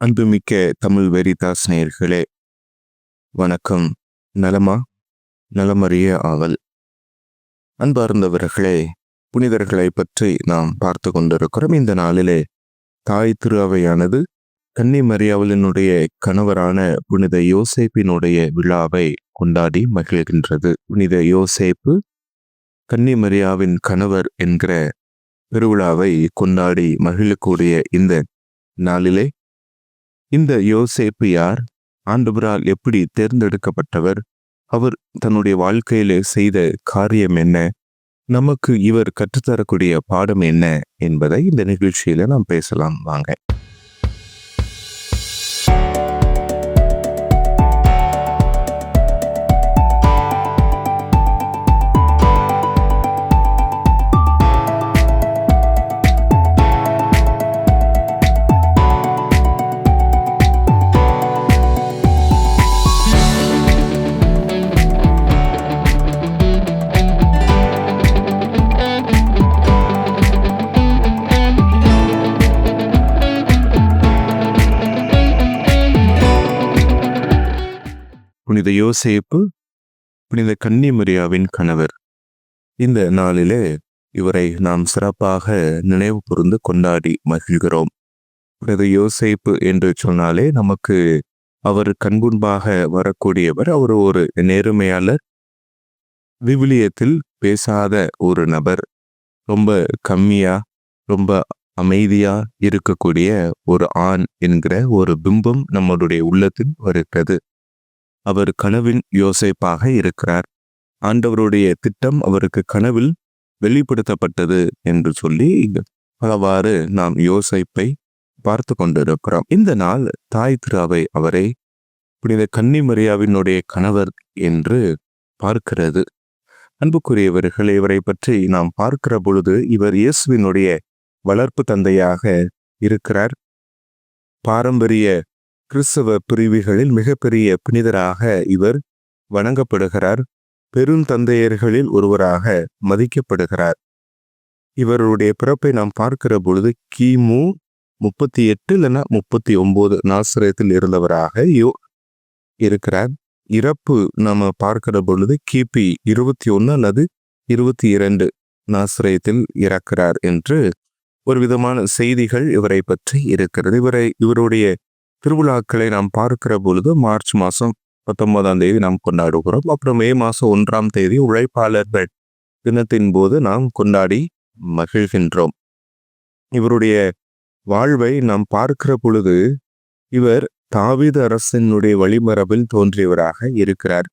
அன்புமிக்க தமிழ் வெரிதாஸ் நேயர்களே வணக்கம். நலமா? நலமறிய ஆவல். அன்பார்ந்தவர்களே புனிதர்களை பற்றி நாம் பார்த்து கொண்டிருக்கிறோம். இந்த நாளிலே தாய் திருவையானது கன்னி மரியாவலினுடைய கணவரான புனித யோசேப்பினுடைய விழாவை கொண்டாடி மகிழ்கின்றது. புனித யோசேப்பு கன்னி மரியாவின் கணவர் என்கிற பெருவிழாவை கொண்டாடி மகிழக்கூடிய இந்த நாளிலே இந்த யோசேப்பு யார்? ஆண்டவரால் எப்படி தேர்ந்தெடுக்கப்பட்டவர்? அவர் தன்னுடைய வாழ்க்கையில செய்த காரியம் என்ன? நமக்கு இவர் கற்றுத்தரக்கூடிய பாடம் என்ன என்பதை இந்த நிகழ்ச்சியில நாம் பேசலாம். வாங்க. யோசேப்பு புனித கன்னிமரியாவின் கணவர். இந்த நாளிலே இவரை நாம் சிறப்பாக நினைவு கூர்ந்து கொண்டாடி மகிழ்கிறோம். புனித யோசேப்பு என்று சொன்னாலே நமக்கு அவர் கண்முன்பாக வரக்கூடியவர் அவர் ஒரு நேர்மையாளர் விவிலியத்தில் பேசாத ஒரு நபர் ரொம்ப கம்மியா ரொம்ப அமைதியா இருக்கக்கூடிய ஒரு ஆண் என்கிற ஒரு பிம்பம் நம்மளுடைய உள்ளத்தில் வருகிறது. அவர் கனவின் யோசேப்பாக இருக்கிறார். ஆண்டவருடைய திட்டம் அவருக்கு கனவில் வெளிப்படுத்தப்பட்டது என்று சொல்லி பலவாறு நாம் யோசேப்பை பார்த்து கொண்டிருக்கிறோம். இந்த நாள் தாய் திராவை அவரை புனித கன்னிமரியாவினுடைய கணவர் என்று பார்க்கிறது. அன்புக்குரியவர்கள் இவரை பற்றி நாம் பார்க்கிற பொழுது இவர் இயேசுவினுடைய வளர்ப்பு தந்தையாக இருக்கிறார். பாரம்பரிய கிறிஸ்தவ பிரிவுகளில் மிகப்பெரிய புனிதராக இவர் வணங்கப்படுகிறார். பெருந்தந்தையர்களில் ஒருவராக மதிக்கப்படுகிறார். இவருடைய பிறப்பை நாம் பார்க்கிற பொழுது கிமு முப்பத்தி எட்டு இல்லைன்னா முப்பத்தி ஒன்பது நாசிரியத்தில் இருந்தவராக யோ இருக்கிறார். இறப்பு நாம பார்க்கிற பொழுது கிபி இருபத்தி ஒன்று அல்லது இருபத்தி இரண்டு நாசிரியத்தில் இறக்கிறார் என்று ஒரு விதமான செய்திகள் இவரை பற்றி இருக்கிறது. இவரை இவருடைய திருவிழாக்களை நாம் பார்க்கிற பொழுது மார்ச் மாதம் பத்தொன்பதாம் தேதி நாம் கொண்டாடுகிறோம். அப்புறம் மே மாதம் ஒன்றாம் தேதி உழைப்பாளர்கள் தினத்தின் போது நாம் கொண்டாடி மகிழ்கின்றோம். இவருடைய வாழ்வை நாம் பார்க்கிற பொழுது இவர் தாவித அரசனுடைய வழிமரபில் தோன்றியவராக இருக்கிறார்.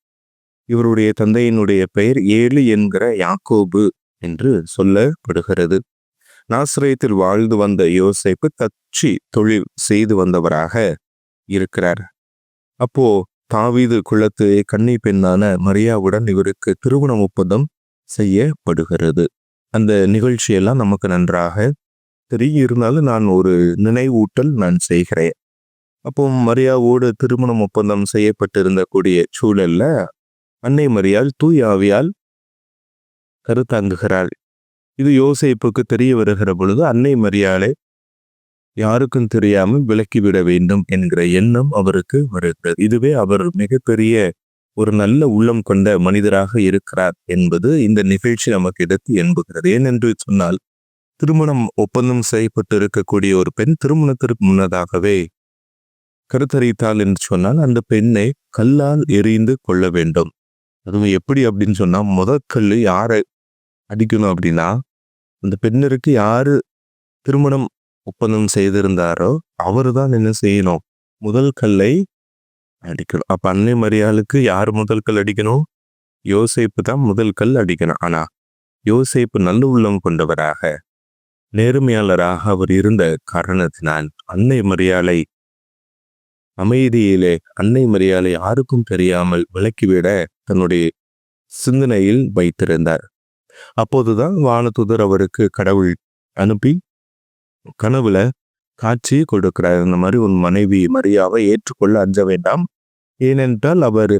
இவருடைய தந்தையினுடைய பெயர் ஏழு என்கிற யாக்கோபு என்று சொல்லப்படுகிறது. நாசிரியத்தில் வாழ்ந்து வந்த யோசிப்பு தச்சு தொழில் செய்து வந்தவராக இருக்கிறார். அப்போ தாவீது குலத்து கன்னி பெண்ணான மரியாவுடன் இவருக்கு திருமண ஒப்பந்தம் செய்யப்படுகிறது. அந்த நிகழ்ச்சியெல்லாம் நமக்கு நன்றாக தெரியும் இருந்தாலும் நான் ஒரு நினைவூட்டல் நான் செய்கிறேன். அப்போ மரியாவோடு திருமணம் ஒப்பந்தம் செய்யப்பட்டிருந்த கூடிய சூழல்ல அன்னை மரியாள் தூய் ஆவியால் கருத்தாங்குகிறாள். இது யோசிப்புக்கு தெரிய வருகிற பொழுது அன்னை மரியாளை யாருக்கும் தெரியாமல் விலக்கிவிட வேண்டும் என்கிற எண்ணம் அவருக்கு வருகிறது. இதுவே அவர் மிகப்பெரிய ஒரு நல்ல உள்ளம் கொண்ட மனிதராக இருக்கிறார் என்பது இந்த நிகழ்ச்சி நமக்கு எடுத்து என்புகிறது. ஏனென்று சொன்னால் திருமணம் ஒப்பந்தம் செய்யப்பட்டு இருக்கக்கூடிய ஒரு பெண் திருமணத்திற்கு முன்னதாகவே கருத்தரித்தாள் என்று சொன்னால் அந்த பெண்ணை கல்லால் எரிந்து கொள்ள வேண்டும். அதுவும் எப்படி அப்படின்னு சொன்னால் முதற்கல் யாரை அடிக்கணும் அப்படின்னா அந்த பெண்ணிற்கு யாரு திருமணம் ஒப்பந்தம் செய்திருந்தாரோ அவரு தான் என்ன செய்யணும்? முதல் கல்லை அடிக்கணும். அப்ப அன்னை மரியாளுக்கு யார் முதல் கல் அடிக்கணும்? யோசைப்பு தான் முதல் கல் அடிக்கணும். ஆனா யோசிப்பு நல்ல உள்ளம் கொண்டவராக நேர்மையாளராக அவர் இருந்த காரணத்தினால் அன்னை மரியாளை அமைதியிலே அன்னை மரியாளை யாருக்கும் தெரியாமல் விலக்கிவிட தன்னுடைய சிந்தனையில் வைத்திருந்தார். அப்போதுதான் வானதுதர் அவருக்கு கடவுள் அனுப்பி கனவுல காட்சி கொடுக்கிறார். இந்த மாதிரி உன் மனைவி மரியாவை ஏற்றுக்கொள்ள அஞ்ச வேண்டாம். ஏனென்றால் அவர்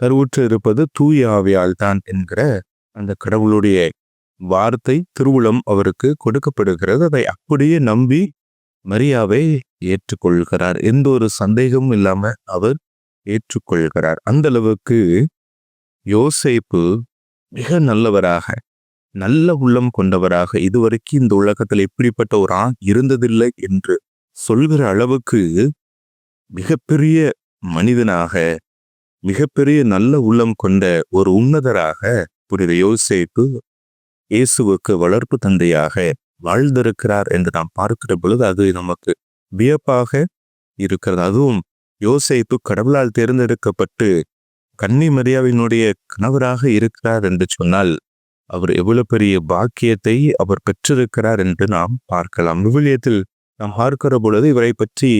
கருவுற்று இருப்பது தூய ஆவியால் தான் என்கிற அந்த கடவுளுடைய வார்த்தை திருவுளம் அவருக்கு கொடுக்கப்படுகிறது. அதை அப்படியே நம்பி மரியாவை ஏற்றுக்கொள்கிறார். எந்த ஒரு சந்தேகமும் இல்லாம அவர் ஏற்றுக்கொள்கிறார். அந்த அளவுக்கு யோசேப்பு மிக நல்லவராக நல்ல உள்ளம் கொண்டவராக இதுவரைக்கும் இந்த உலகத்தில் இப்படிப்பட்ட ஒரு ஆண் இருந்ததில்லை என்று சொல்கிற அளவுக்கு மிகப்பெரிய மனிதனாக மிகப்பெரிய நல்ல உள்ளம் கொண்ட ஒரு உன்னதராக புனித யோசேப்பு இயேசுவுக்கு வளர்ப்பு தந்தையாக வாழ்ந்திருக்கிறார் என்று நாம் பார்க்கிற பொழுது அது நமக்கு வியப்பாக இருக்கிறது. அதுவும் யோசேப்பு கடவுளால் தேர்ந்தெடுக்கப்பட்டு கன்னி மரியாவினுடைய கணவராக இருக்கிறார் என்று சொன்னால் அவர் எவ்வளவு பெரிய பாக்கியத்தை அவர் பெற்றிருக்கிறார் என்று நாம் பார்க்கலாம். விவிலியத்தில் நாம் பார்க்கிற பொழுது இவரை பற்றி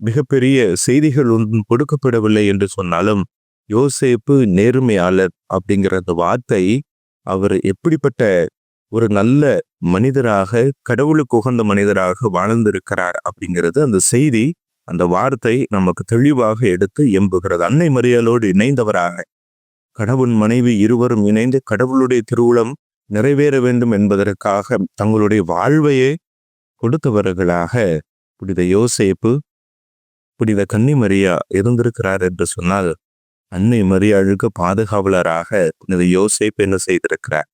மிகப்பெரிய செய்திகள் ஒன்றும் கொடுக்கப்படவில்லை என்று சொன்னாலும் யோசேப்பு நேர்மையாளர் அப்படிங்கிற அந்த வார்த்தை அவர் எப்படிப்பட்ட ஒரு நல்ல மனிதராக கடவுளுக்கு உகந்த மனிதராக வாழ்ந்திருக்கிறார் அப்படிங்கிறது அந்த செய்தி அந்த வார்த்தை நமக்கு தெளிவாக எடுத்து எம்புகிறது. அன்னை மறியலோடு இணைந்தவராக கடவுள் மனைவி இருவரும் இணைந்து கடவுளுடைய திருவுளம் நிறைவேற வேண்டும் என்பதற்காக தங்களுடைய வாழ்வையே கொடுத்தவர்களாக புனித யோசேப்பு புனித கன்னி மரியா இருந்திருக்கிறார் என்று சொன்னால் அன்னை மரியாளுக்கு பாதுகாவலராக புனித யோசேப்பு என்ன செய்திருக்கிறார்?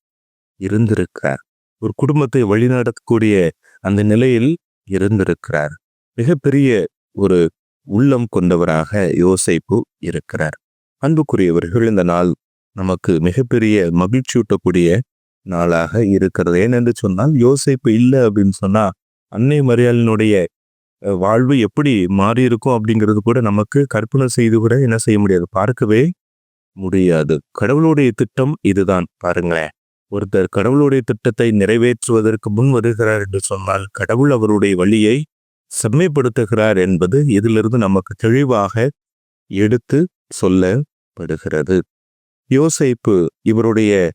இருந்திருக்கிறார். ஒரு குடும்பத்தை வழிநடத்தக்கூடிய அந்த நிலையில் இருந்திருக்கிறார். மிகப்பெரிய ஒரு உள்ளம் கொண்டவராக யோசைப்பு இருக்கிறார். அன்புக்குரியவர்கள் இந்த நாள் நமக்கு மிகப்பெரிய மகிழ்ச்சியூட்டக்கூடிய நாளாக இருக்கிறது. ஏனென்று சொன்னால் யோசிப்பு இல்லை அப்படின்னு சொன்னா அன்னை மரியாளினுடைய வாழ்வு எப்படி மாறி இருக்கும் அப்படிங்கிறது கூட நமக்கு கற்பனை செய்து கூட என்ன செய்ய முடியாது. பார்க்கவே முடியாது. கடவுளுடைய திட்டம் இதுதான். பாருங்களேன். ஒருத்தர் கடவுளுடைய திட்டத்தை நிறைவேற்றுவதற்கு முன் வருகிறார் என்று சொன்னால் கடவுள் அவருடைய வழியை செம்மைப்படுத்துகிறார் என்பது இதிலிருந்து நமக்கு தெளிவாக எடுத்து சொல்ல காணப்படுகிறது. யோசைப்பு இவருடைய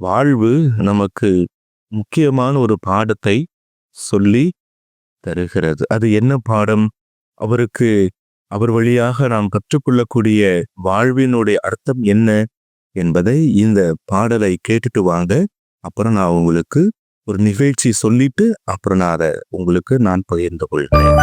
வாழ்வு நமக்கு முக்கியமான ஒரு பாடத்தை சொல்லி தருகிறது. அது என்ன பாடம்? அவருக்கு அவர் வழியாக நாம் கற்றுக்கொள்ளக்கூடிய வாழ்வினுடைய அர்த்தம் என்ன என்பதை இந்த பாடலை கேட்டுட்டு வாங்க. அப்புறம் நான் உங்களுக்கு ஒரு நிகழ்ச்சி சொல்லிட்டு அப்புறம் நான் அதை உங்களுக்கு நான் பகிர்ந்து கொள்கிறேன்.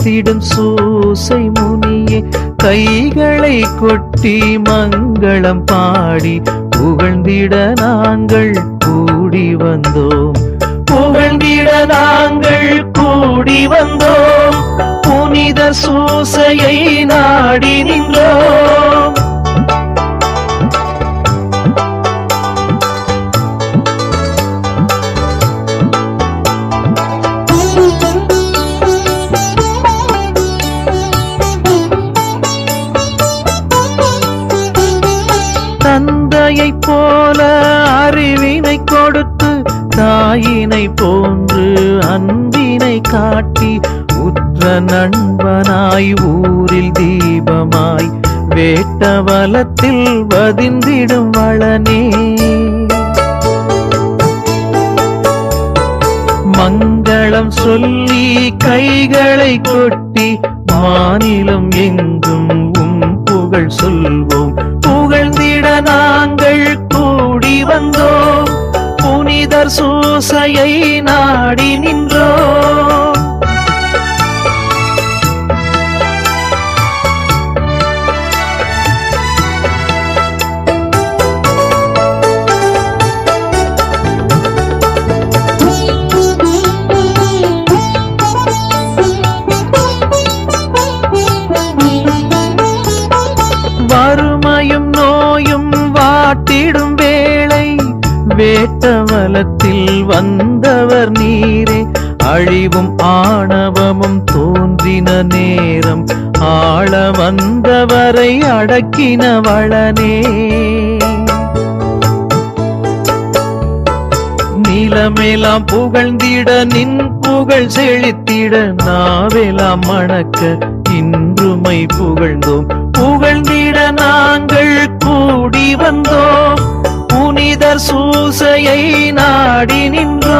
அளித்திடும் சூசை முனியே கைகளை கொட்டி மங்களம் பாடி புகழ்ந்திட நாங்கள் கூடி வந்தோம். புகழ்ந்திட நாங்கள் கூடி வந்தோம். புனித சூசையை நாடி நின்றோம். சொல்லி கைகளை கொட்டி மாநிலம் எங்கும் உம் புகழ் சொல்வோம். புகழ்ந்திட நாங்கள் கூடி வந்தோம். புனிதர் சூசையை நாடி நின்றோம். காலத்தில் வந்தவர் நீரே. அழிவும் ஆணவமும் தோன்றின நேரம். ஆள வந்தவரை அடக்கின வளனே. நிலமெல்லாம் புகழ்ந்திட நின் புகழ் செழித்திட நாவெல்லாம் மணக்க இன்றுமை புகழ்ந்தோம். புகழ்ந்திட நாங்கள் கூடி வந்தோம். புனிதர் சூசையை நாடி நின்றோ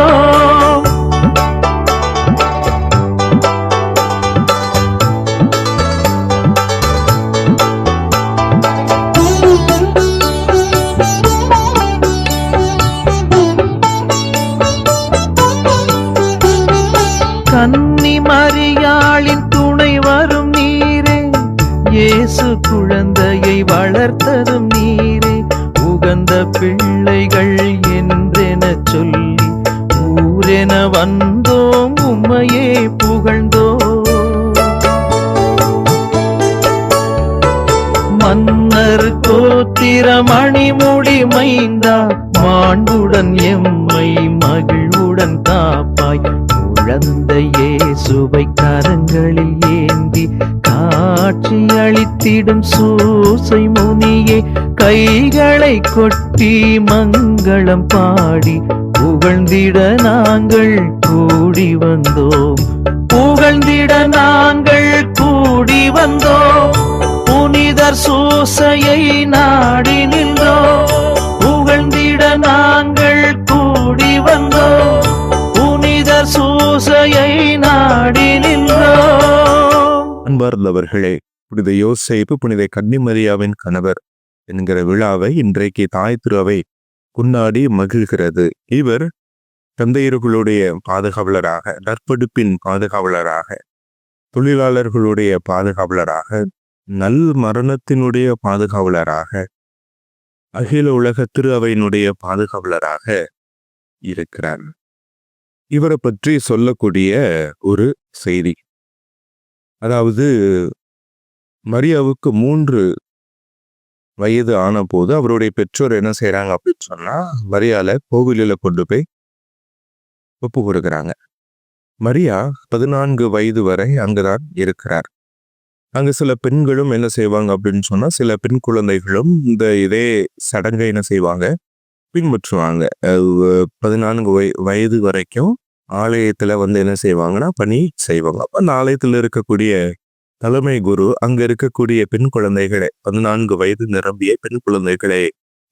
புகழ்ந்தோம் உம்மையே புகழ்ந்தோம். மன்னர் கோத்திர மணிமுடி மைந்தா மாண்புடன் எம்மை மகிழ்வுடன் காப்பாய். குழந்தையே சுவை கரங்களில் ஏந்தி காட்சி அளித்திடும் சூசை முனியே கைகளை கொட்டி மங்களம் பாடி புகழ்ந்திட நாங்கள் கூடி வந்தோம். புகழ்ந்திட நாங்கள் கூடி வந்தோம். புனிதர் சூசையை நாடி நின்றோம். புகழ்ந்திட நாங்கள் கூடி வந்தோம். புனிதர் சூசையை நாடி நின்றோம். அன்பார்ந்தவர்களே புனித யோசேப்பு புனித கன்னிமரியாவின் கணவர் என்கிற விழாவை இன்றைக்கு தாய் திருவை கொண்டாடி மகிழ்கிறது. இவர் தந்தையர்களுடைய பாதுகாவலராக நற்படுப்பின் பாதுகாவலராக தொழிலாளர்களுடைய பாதுகாவலராக நல் மரணத்தினுடைய பாதுகாவலராக அகில உலக திரு அவையினுடைய பாதுகாவலராக இருக்கிறார். இவரை பற்றி சொல்லக்கூடிய ஒரு செய்தி. அதாவது மரியாவுக்கு மூன்று வயது ஆன போது அவருடைய பெற்றோர் என்ன செய்கிறாங்க அப்படின்னு சொன்னால் மரியால கோவிலில் கொண்டு போய் ஒப்பு கொடுக்குறாங்க. மரியா பதினான்கு வயது வரை அங்குதான் இருக்கிறார். அங்கே சில பெண்களும் என்ன செய்வாங்க அப்படின்னு சொன்னால் சில பெண் குழந்தைகளும் இந்த இதே சடங்கை என்ன செய்வாங்க பின்பற்றுவாங்க. பதினான்கு வய வயது வரைக்கும் ஆலயத்தில் வந்து என்ன செய்வாங்கன்னா பணி செய்வாங்க. அப்போ அந்த ஆலயத்தில் இருக்கக்கூடிய தலைமை குரு அங்க இருக்கக்கூடிய பெண் குழந்தைகளை பதினான்கு வயது நிரம்பிய பெண் குழந்தைகளை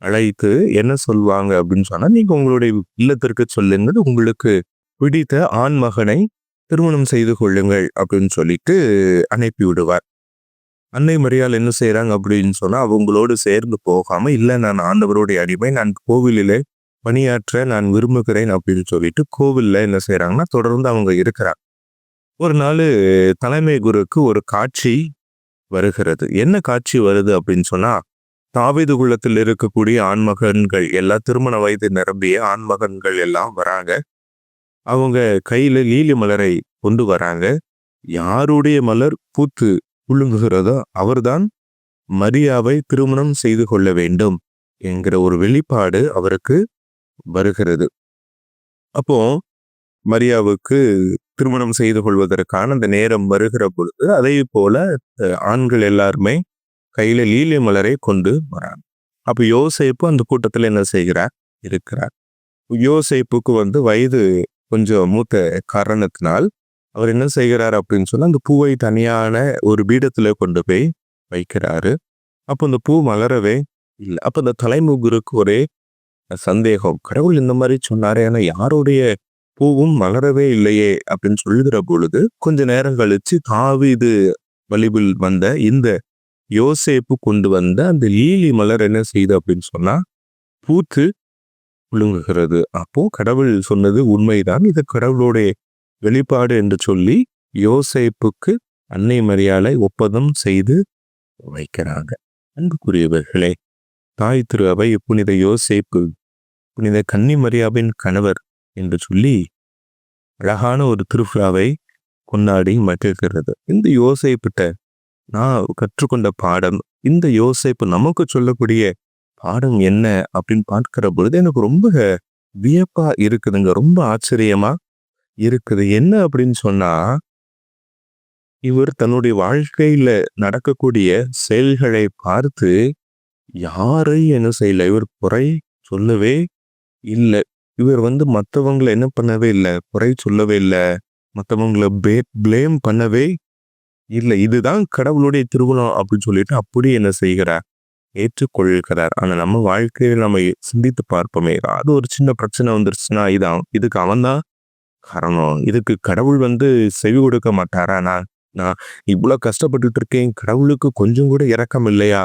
அழைத்து என்ன சொல்லுவாங்க அப்படின்னு சொன்னா நீங்க உங்களுடைய இல்லத்திற்கு சொல்லுங்கள் உங்களுக்கு பிடித்த ஆண் மகனை திருமணம் செய்து கொள்ளுங்கள் அப்படின்னு சொல்லிட்டு அனுப்பி விடுவார். அன்னை மரியாள் என்ன செய்கிறாங்க அப்படின்னு சொன்னா அவங்களோடு சேர்ந்து போகாம இல்ல நான் ஆண்டவருடைய அடிமை நான் கோவிலிலே பணியாற்ற நான் விரும்புகிறேன் அப்படின்னு சொல்லிட்டு கோவில்ல என்ன செய்கிறாங்கன்னா தொடர்ந்து அவங்க இருக்கிறாங்க. ஒரு நாள் தலைமை குருக்கு ஒரு காட்சி வருகிறது. என்ன காட்சி வருது அப்படின்னு சொன்னா தாவீது குலத்தில் இருக்கக்கூடிய ஆண்மகன்கள் எல்லாம் திருமண வயது நிரம்பிய ஆண்மகன்கள் எல்லாம் வராங்க. அவங்க கையில லீலி மலரை கொண்டு வராங்க. யாருடைய மலர் பூத்து குலுங்குகிறதோ அவர்தான் மரியாவை திருமணம் செய்து கொள்ள வேண்டும் என்கிற ஒரு வெளிப்பாடு அவருக்கு வருகிறது. அப்போ மரியாவுக்கு திருமணம் செய்து கொள்வதற்கான அந்த நேரம் வருகிற பொழுது அதே போல ஆண்கள் எல்லாருமே கையில லீலி மலரை கொண்டு வராங்க. அப்ப யோசேப்பு அந்த கூட்டத்துல என்ன செய்கிறார்? இருக்கிறார். யோசேப்புக்கு வந்து வயது கொஞ்சம் மூத்த காரணத்தினால் அவர் என்ன செய்கிறார் அப்படின்னு சொன்னா அந்த பூவை தனியான ஒரு பீடத்துல கொண்டு போய் வைக்கிறாரு. அப்போ அந்த பூ மலரவே இல்லை. அப்போ அந்த தலைமுகருக்கு ஒரே சந்தேகம். கடவுள் இந்த மாதிரி சொன்னாரே ஏன்னா யாருடைய பூவும் மலரவே இல்லையே அப்படின்னு சொல்லுகிற பொழுது கொஞ்ச நேரம் கழிச்சு தாவிது வலிவில் வந்த இந்த யோசேப்பு கொண்டு வந்த அந்த லீலி மலர் என்ன செய்யுது அப்படின்னு சொன்னா பூத்து விழுங்குகிறது. அப்போ கடவுள் சொன்னது உண்மைதான். இது கடவுளுடைய வெளிப்பாடு என்று சொல்லி யோசேப்புக்கு அன்னை மரியாதை ஒப்பந்தம் செய்து வைக்கிறாங்க. அன்புக்குரியவர்களே தாய் திரு அவை புனித யோசேப்பு புனித கன்னி மரியாவின் கணவர் என்று சொல்லி அழகான ஒரு திருவிழாவை கொண்டாடி மகிழ்கிறது. இந்த யோசைப்பிட்ட நான் கற்றுக்கொண்ட பாடம் இந்த யோசேப்பு நமக்கு சொல்லக்கூடிய பாடம் என்ன அப்படின்னு பார்க்கிற பொழுது எனக்கு ரொம்ப வியப்பா இருக்குதுங்க. ரொம்ப ஆச்சரியமா இருக்குது. என்ன அப்படின்னு சொன்னா இவர் தன்னுடைய வாழ்க்கையில நடக்கக்கூடிய செயல்களை பார்த்து யாரை என்ன செய்யல. இவர் குறை சொல்லவே இல்லை. இவர் வந்து மற்றவங்களை என்ன பண்ணவே இல்லை குறை சொல்லவே இல்லை மற்றவங்களை பே பிளேம் பண்ணவே இல்லை. இதுதான் கடவுளுடைய திருவிழா அப்படின்னு சொல்லிட்டு அப்படி என்ன செய்கிறார்? ஏற்றுக்கொள்கிறார். ஆனால் நம்ம வாழ்க்கையில் நம்ம சிந்தித்து பார்ப்போமே ஏதாவது ஒரு சின்ன பிரச்சனை வந்துருச்சுன்னா இதான். இதுக்கு அவன்தான் காரணம். இதுக்கு கடவுள் வந்து செவி கொடுக்க மாட்டாரா? நான் நான் இவ்வளோ கஷ்டப்பட்டுட்டு இருக்கேன் கடவுளுக்கு கொஞ்சம் கூட இறக்கம் இல்லையா?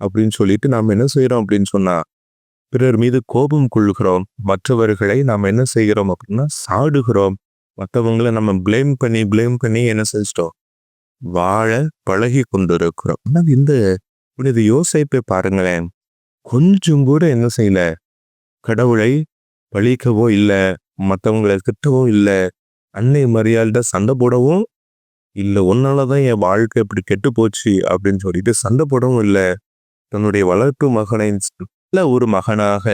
அப்படின்னு சொல்லிட்டு நாம் என்ன செய்கிறோம் அப்படின்னு சொன்னால் பிறர் மீது கோபம் கொள்கிறோம் மற்றவர்களை நாம் என்ன செய்கிறோம் அப்படின்னா சாடுகிறோம். மற்றவங்களை நம்ம பிளேம் பண்ணி பிளேம் பண்ணி என்ன செஞ்சிட்டோம்? வாழ பழகி கொண்டிருக்கிறோம். ஆனால் இந்த புனித யோசிப்பை பாருங்களேன். கொஞ்சம் கூட என்ன செய்யல? கடவுளை பழிக்கவோ இல்லை மற்றவங்களை திட்டவும் இல்லை அன்னை மரியாதை சண்டை போடவும் இல்லை உன்னாலதான் என் வாழ்க்கை இப்படி கெட்டு போச்சு அப்படின்னு சொல்லிட்டு சண்டை போடவும் இல்லை. தன்னுடைய வளர்ப்பு மகனை ஒரு மகனாக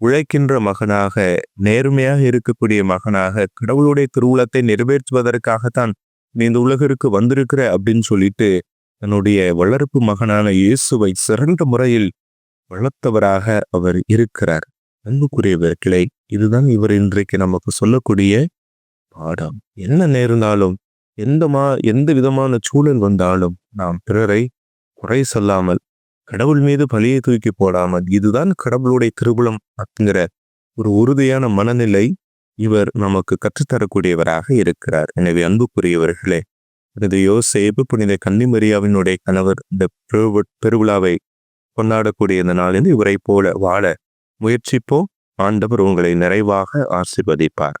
உழைக்கின்ற மகனாக நேர்மையாக இருக்கக்கூடிய மகனாக கடவுளுடைய திருவுளத்தை நிறைவேற்றுவதற்காகத்தான் நீ இந்த உலகிற்கு வந்திருக்கிற அப்படின்னு சொல்லிட்டு தன்னுடைய வளர்ப்பு மகனான இயேசுவை சிறந்த முறையில் வளர்த்தவராக அவர் இருக்கிறார். அன்புக்குரியவர்களே இதுதான் இவர் இன்றைக்கு நமக்கு சொல்லக்கூடிய பாடம். என்ன நேர்ந்தாலும் எந்த மா எந்த விதமான சூழல் வந்தாலும் நாம் பிறரை குறை சொல்லாமல் கடவுள் மீது பழியை தூக்கி போடாமல் இதுதான் கடவுளுடைய திருவுளம் அப்படிங்கிற ஒரு உறுதியான மனநிலை இவர் நமக்கு கற்றுத்தரக்கூடியவராக இருக்கிறார். எனவே அன்புக்குரியவர்களே புனித யோசேப்பு புனித கன்னிமரியாவினுடைய கணவர் இந்த பெருவி- பெருவிழாவை கொண்டாடக்கூடிய இந்த நாளில் இவரை போல வாழ முயற்சிப்போ ஆண்டவர் உங்களை நிறைவாக ஆசீர்வதிப்பார்.